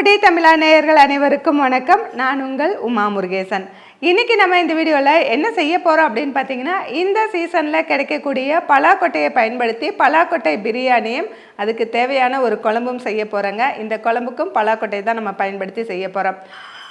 குட்டி தமிழா நேயர்கள் அனைவருக்கும் வணக்கம். நான் உங்கள் உமா முருகேசன். இன்றைக்கி நம்ம இந்த வீடியோவில் என்ன செய்ய போகிறோம் அப்படின்னு பார்த்தீங்கன்னா இந்த சீசனில் கிடைக்கக்கூடிய பலாக்கொட்டையை பயன்படுத்தி பலாக்கொட்டை பிரியாணியும் அதுக்கு தேவையான ஒரு குழம்பும் செய்ய போகிறோங்க இந்த குழம்புக்கும் பலாக்கொட்டை தான் நம்ம பயன்படுத்தி செய்ய போகிறோம்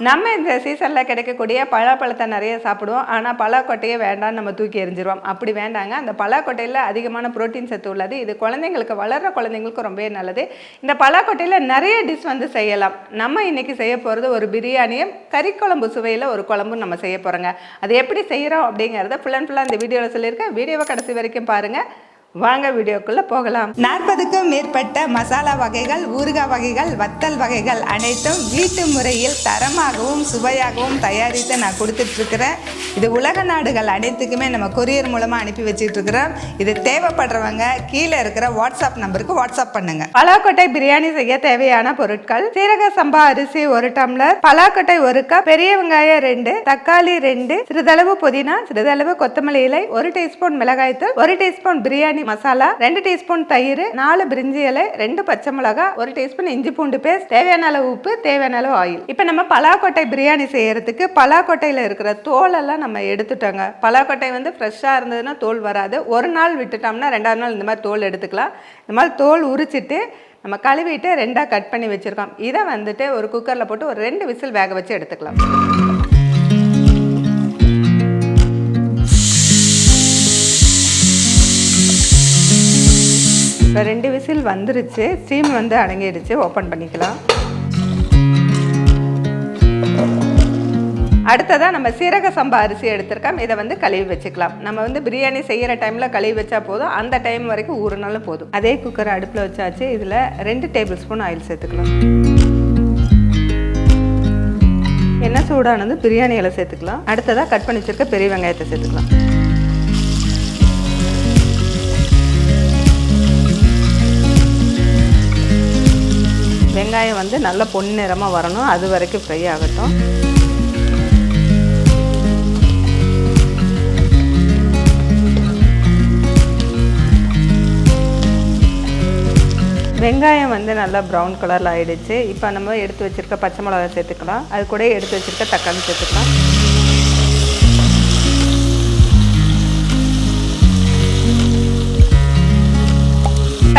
நம்ம இந்த சீசனில் கிடைக்கக்கூடிய பலாப்பழத்தை நிறைய சாப்பிடுவோம். ஆனால் பழக்கொட்டையே வேண்டாம்னு நம்ம தூக்கி எறிஞ்சிருவோம். அப்படி வேண்டாங்க. அந்த பலாக்கொட்டையில் அதிகமான புரோட்டீன் சத்து உள்ளது. இது குழந்தைங்களுக்கு வளர்கிற குழந்தைங்களுக்கு ரொம்பவே நல்லது. இந்த பலாக்கொட்டையில் நிறைய டிஷ் வந்து செய்யலாம். நம்ம இன்றைக்கி செய்ய போகிறது ஒரு பிரியாணியும் கறிக்குழம்பு சுவையில் ஒரு குழம்பும் நம்ம செய்ய போகிறோங்க அது எப்படி செய்கிறோம் அப்படிங்கிறத ஃபுல் அண்ட் ஃபுல்லாக இந்த வீடியோவில் சொல்லியிருக்கேன். வீடியோவை கடைசி வரைக்கும் பாருங்கள் வாங்க வீடியோக்குள்ள போகலாம். நாற்பதுக்கும் மேற்பட்ட மசாலா வகைகள் ஊறுகாய் வகைகள் வத்தல் வகைகள் அனைத்தும் வீட்டு முறையில் தரமாகவும் சுவையாகவும் தயாரித்து நான் கொடுத்துட்டு இருக்கிறேன் இது உலக நாடுகள் அனைத்துக்குமே நம்ம கொரியர் மூலமாக அனுப்பி வச்சுட்டு இருக்கிறோம் இது தேவைப்படுறவங்க கீழே இருக்கிற வாட்ஸ்அப் நம்பருக்கு வாட்ஸ்அப் பண்ணுங்க. பலாக்கொட்டை பிரியாணி செய்ய தேவையான பொருட்கள் சீரக சம்பா அரிசி ஒரு டம்ளர் பலாக்கொட்டை ஒரு கப் பெரிய வெங்காயம் ரெண்டு தக்காளி ரெண்டு சிறிதளவு புதினா சிறிதளவு கொத்தமல்லி இலை ஒரு டீஸ்பூன் மிளகாய்த்தூள் ஒரு டீஸ்பூன் பிரியாணி மசாலா ரெண்டு டீஸ்பூன் தயிர் நாலு பிரிஞ்சி இலை ரெண்டு பச்சை மிளகா ஒரு டீஸ்பூன் இஞ்சி பூண்டு பேஸ்ட் தேவையான அளவு உப்பு தேவையான அளவு ஆயில். இப்போ நம்ம பலாக்கொட்டை பிரியாணி செய்யறதுக்கு பலாக்கொட்டையில் இருக்கிற தோலெல்லாம் நம்ம எடுத்துட்டோங்க. பலாக்கொட்டை வந்து ஃப்ரெஷ்ஷாக இருந்ததுன்னா தோல் வராது. ஒரு நாள் விட்டுட்டோம்னா ரெண்டாவது நாள் இந்த மாதிரி தோல் எடுத்துக்கலாம். இந்த மாதிரி தோல் உரிச்சிட்டு நம்ம கழுவிட்டு ரெண்டாக கட் பண்ணி வச்சுருக்கோம். இதை வந்துட்டு ஒரு குக்கரில் போட்டு ஒரு ரெண்டு விசில் வேக வச்சு எடுத்துக்கலாம். இப்போ ரெண்டு விசில் வந்துருச்சு ஸ்டீம் வந்து அடங்கிடுச்சு ஓப்பன் பண்ணிக்கலாம். அடுத்ததாக நம்ம சீரக சம்பா அரிசி எடுத்திருக்கோம். இதை வந்து கழுவி வச்சுக்கலாம். நம்ம வந்து பிரியாணி செய்கிற டைமில் கழுவி வச்சா போதும். அந்த டைம் வரைக்கும் ஊறுனாலும் போதும். அதே குக்கர் அடுப்பில் வச்சாச்சு. இதில் ரெண்டு டேபிள் ஸ்பூன் ஆயில் சேர்த்துக்கலாம். எண்ணெய் சூடானது பிரியாணி இலை சேர்த்துக்கலாம். அடுத்ததாக கட் பண்ணி வச்சுருக்க பெரிய வெங்காயத்தை சேர்த்துக்கலாம். வெங்காயம் வந்து நல்ல பொன்னிறமாக வரணும். அது வரைக்கும் ஃப்ரை ஆகட்டும். வெங்காயம் வந்து நல்லா ப்ரௌன் கலரில் ஆகிடுச்சு இப்போ நம்ம எடுத்து வச்சுருக்க பச்சை மிளகாய் சேர்த்துக்கலாம். அது கூட எடுத்து வச்சுருக்க தக்காளி சேர்த்துக்கலாம்.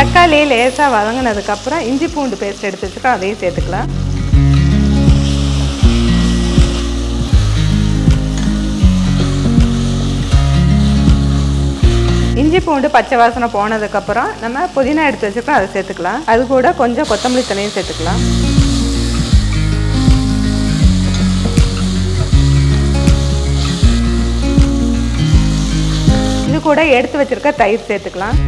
தக்காளி லேசாக வதங்கினதுக்கப்புறம் இஞ்சி பூண்டு பேஸ்ட் எடுத்து வச்சுருக்கோம் அதையும் சேர்த்துக்கலாம். இஞ்சி பூண்டு பச்சை வாசனை போனதுக்கப்புறம் நம்ம புதினா எடுத்து வச்சுருக்கோம் அதை சேர்த்துக்கலாம். அது கூட கொஞ்சம் கொத்தமல்லி தண்ணியும் சேர்த்துக்கலாம். இது கூட எடுத்து வச்சிருக்க தயிர் சேர்த்துக்கலாம்.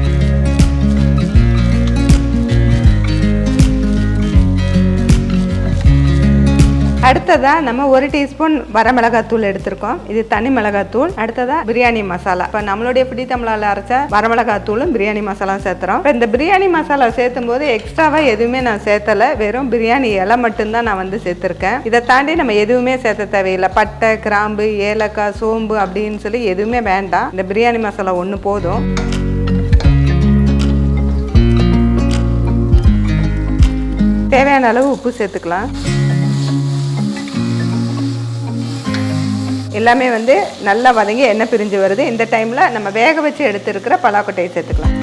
அடுத்ததாக நம்ம ஒரு டீஸ்பூன் வரமிளகாத்தூள் எடுத்திருக்கோம். இது தனி மிளகாத்தூள் அடுத்ததாக பிரியாணி மசாலா. இப்போ நம்மளுடைய பிடி தமிழால் அரைச்ச வரமிளகாத்தூளும் பிரியாணி மசாலா சேர்த்துறோம். இப்போ இந்த பிரியாணி மசாலா சேர்த்தும் போது எக்ஸ்ட்ராவாக எதுவுமே நான் சேர்த்தலை. வெறும் பிரியாணி இலை மட்டும்தான் நான் வந்து சேர்த்துருக்கேன். இதை தாண்டி நம்ம எதுவுமே சேர்த்த தேவையில்லை. பட்டை கிராம்பு ஏலக்காய் சோம்பு அப்படின்னு சொல்லி எதுவுமே வேண்டாம். இந்த பிரியாணி மசாலா ஒன்று போதும். தேவையான அளவு உப்பு சேர்த்துக்கலாம். எல்லாமே வந்து நல்லா வதங்கி எண்ணெய் பிரிஞ்சு வருது. இந்த டைமில் நம்ம வேக வச்சு எடுத்துருக்கிற பலாக்கொட்டையை சேர்த்துக்கலாம்.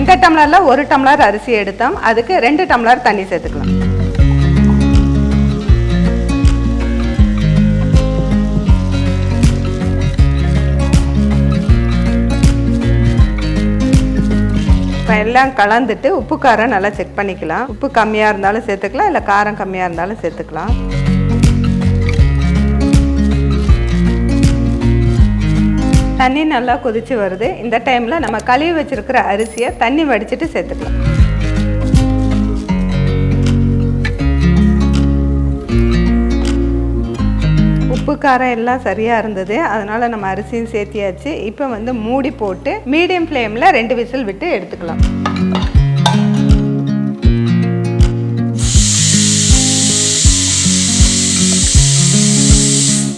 இந்த டம்ளரில் ஒரு டம்ளர் அரிசி எடுத்தோம். அதுக்கு ரெண்டு டம்ளர் தண்ணி சேர்த்துக்கலாம். எல்லாம் கலந்துட்டு உப்பு காரம் நல்லா செக் பண்ணிக்கலாம். உப்பு கம்மியாக இருந்தாலும் சேர்த்துக்கலாம் இல்லை காரம் கம்மியாக இருந்தாலும் சேர்த்துக்கலாம். தண்ணி நல்லா கொதிச்சு வருது. இந்த டைமில் நம்ம கழுவி வச்சுருக்கிற அரிசியை தண்ணி வடிச்சிட்டு சேர்த்துக்கலாம். உப்பு காரம் எல்லாம் சரியாக இருந்தது. அதனால் நம்ம அரிசியும் சேர்த்தியாச்சு. இப்போ வந்து மூடி போட்டு மீடியம் ஃப்ளேமில் ரெண்டு விசில் விட்டு எடுத்துக்கலாம்.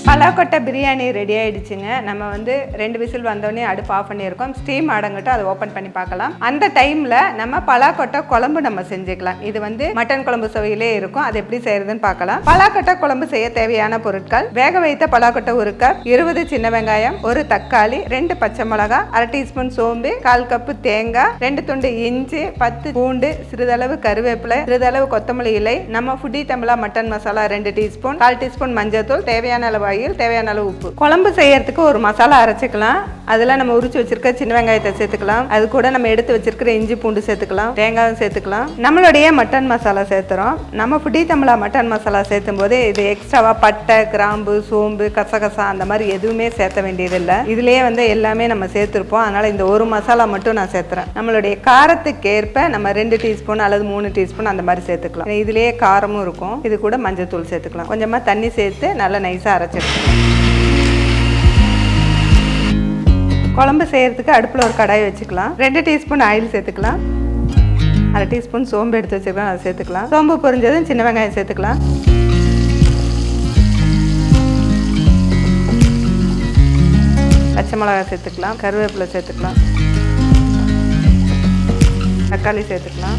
பலாக்கொட்டை பிரியாணி ரெடி ஆயிடுச்சுங்க. நம்ம வந்து ரெண்டு விசில் வந்தோடனே அடுப்பு ஆஃப் பண்ணியிருக்கோம். ஸ்டீம் அடங்கட்டும் அதை ஓப்பன் பண்ணி பார்க்கலாம். அந்த டைமில் நம்ம பலாக்கொட்டை குழம்பு நம்ம செஞ்சுக்கலாம். இது வந்து மட்டன் குழம்பு சுவையிலே இருக்கும். அது எப்படி செய்யறதுன்னு பார்க்கலாம். பலாக்கொட்டை குழம்பு செய்ய தேவையான பொருட்கள் வேக வைத்த பலாக்கொட்டை ஒரு கப் இருபது சின்ன வெங்காயம் ஒரு தக்காளி ரெண்டு பச்சை மிளகாய் அரை டீஸ்பூன் சோம்பு கால் கப்பு தேங்காய் ரெண்டு துண்டு இஞ்சி பத்து பூண்டு சிறிதளவு கருவேப்பிலை சிறிதளவு கொத்தமல்லி இலை நம்ம ஃபுட்டி தமிழா மட்டன் மசாலா ரெண்டு டீஸ்பூன் கால் டீஸ்பூன் மஞ்சள்தூள் தேவையான அளவு வகையில் தேவையான அளவு உப்பு. குழம்பு செய்யறதுக்கு ஒரு மசாலா அரைச்சிக்கலாம். அதில் நம்ம உரிச்சு வச்சிருக்க சின்ன வெங்காயத்தை சேர்த்துக்கலாம். அது கூட நம்ம எடுத்து வச்சிருக்கிற இஞ்சி பூண்டு சேர்த்துக்கலாம். தேங்காயும் சேர்த்துக்கலாம். நம்மளுடைய மட்டன் மசாலா சேர்த்துறோம். நம்ம புட்டி தமிழா மட்டன் மசாலா சேர்த்தும் போது இது எக்ஸ்ட்ராவா பட்டை கிராம்பு சோம்பு கசகசா அந்த மாதிரி எதுவுமே சேர்த்த வேண்டியதில்லை. இதுலயே வந்து எல்லாமே நம்ம சேர்த்துருப்போம். அதனால இந்த ஒரு மசாலா மட்டும் நான் சேர்த்துறேன். நம்மளுடைய காரத்துக்கு ஏற்ப நம்ம ரெண்டு டீஸ்பூன் அல்லது மூணு டீஸ்பூன் அந்த மாதிரி சேர்த்துக்கலாம். இதுலயே காரமும் இருக்கும். இது கூட மஞ்சள் தூள் சேர்த்துக்கலாம். கொஞ்சமா தண்ணி சேர்த்து நல்லா நைஸா அரைச்சிக்கலாம் குழம்பு செய்யறதுக்கு அடுப்பில் ஒரு கடாய் வச்சுக்கலாம். ரெண்டு டீஸ்பூன் ஆயில் சேர்த்துக்கலாம். அரை டீஸ்பூன் சோம்பு எடுத்து வச்சுக்கலாம் அதை சேர்த்துக்கலாம். சோம்பு பொரிஞ்சதும் சின்ன வெங்காயம் சேர்த்துக்கலாம். பச்சை மிளகாய் சேர்த்துக்கலாம் கருவேப்பிலை சேர்த்துக்கலாம். தக்காளி சேர்த்துக்கலாம்.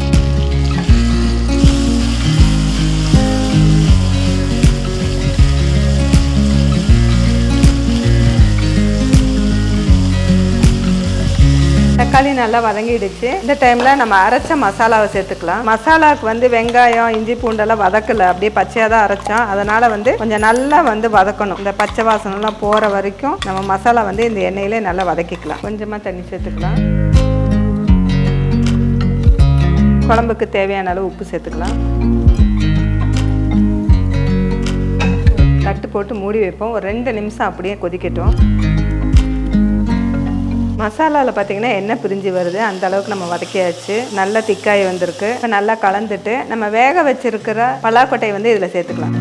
தக்காளி நல்லா வதங்கிடுச்சு. இந்த டைமில் நம்ம அரைச்ச மசாலாவை சேர்த்துக்கலாம். மசாலாவுக்கு வந்து வெங்காயம் இஞ்சி பூண்டெல்லாம் வதக்கல. அப்படியே பச்சையாக தான் அரைச்சோம். அதனால் வந்து கொஞ்சம் நல்லா வந்து வதக்கணும். இந்த பச்சை வாசனெலாம் போகிற வரைக்கும் நம்ம மசாலா வந்து இந்த எண்ணெயிலே நல்லா வதக்கிக்கலாம். கொஞ்சமாக தண்ணி சேர்த்துக்கலாம். குழம்புக்கு தேவையான அளவு உப்பு சேர்த்துக்கலாம். தட்டு போட்டு மூடி வைப்போம். ஒரு ரெண்டு நிமிஷம் அப்படியே கொதிக்கட்டும். மசாலாவில் பார்த்தீங்கன்னா எண்ணெய் பிரிஞ்சு வருது. அந்த அளவுக்கு நம்ம வதக்கியாச்சு. நல்லா திக்காய் வந்திருக்கு. இப்போ நல்லா கலந்துட்டு நம்ம வேக வச்சிருக்கிற பலாக்கொட்டையை வந்து இதில் சேர்த்துக்கலாம்.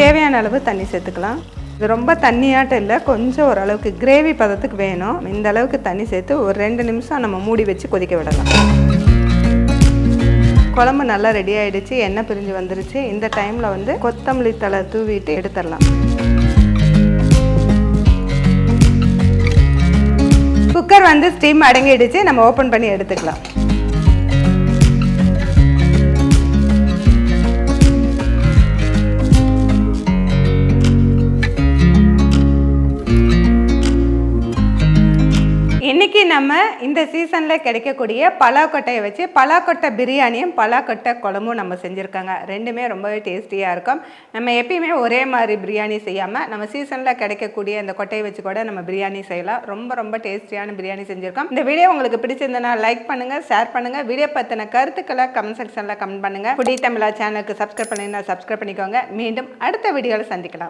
தேவையான அளவு தண்ணி சேர்த்துக்கலாம். இது ரொம்ப தண்ணியாட்டம் இல்லை. கொஞ்சம் ஓரளவுக்கு கிரேவி பதத்துக்கு வேணும். இந்த அளவுக்கு தண்ணி சேர்த்து ஒரு ரெண்டு நிமிஷம் நம்ம மூடி வச்சு கொதிக்க விடலாம். குழம்பு நல்லா ரெடி ஆயிடுச்சு எண்ணெய் பிரிஞ்சு வந்துருச்சு. இந்த டைமில் வந்து கொத்தமல்லி தலை தூவிட்டு எடுத்துடலாம். குக்கர் வந்து ஸ்டீம் அடங்கிடுச்சு நம்ம ஓப்பன் பண்ணி எடுத்துக்கலாம். நம்ம இந்த சீசனில் கிடைக்கக்கூடிய பலாக்கொட்டையை வச்சு பலாக்கொட்டை பிரியாணியும் பலாக்கொட்டை குழம்பும் நம்ம செஞ்சுருக்காங்க. ரெண்டுமே ரொம்பவே டேஸ்டியாக இருக்கும். நம்ம எப்பயுமே ஒரே மாதிரி பிரியாணி செய்யாமல் நம்ம சீசனில் கிடைக்கக்கூடிய அந்த கொட்டையை வச்சு கூட நம்ம பிரியாணி செய்யலாம். ரொம்ப ரொம்ப டேஸ்டியான பிரியாணி செஞ்சுருக்கோம். இந்த வீடியோ உங்களுக்கு பிடிச்சிருந்தனா லைக் பண்ணுங்கள் ஷேர் பண்ணுங்கள் வீடியோ பற்றின கருத்துக்களை கமெண்ட் செக்ஷனில் கமெண்ட் பண்ணுங்கள் புடி தமிழா சேனலுக்கு சப்ஸ்கிரைப் பண்ணிங்கன்னா சப்ஸ்கிரைப் பண்ணிக்கோங்க. மீண்டும் அடுத்த வீடியோவில் சந்திக்கலாம்.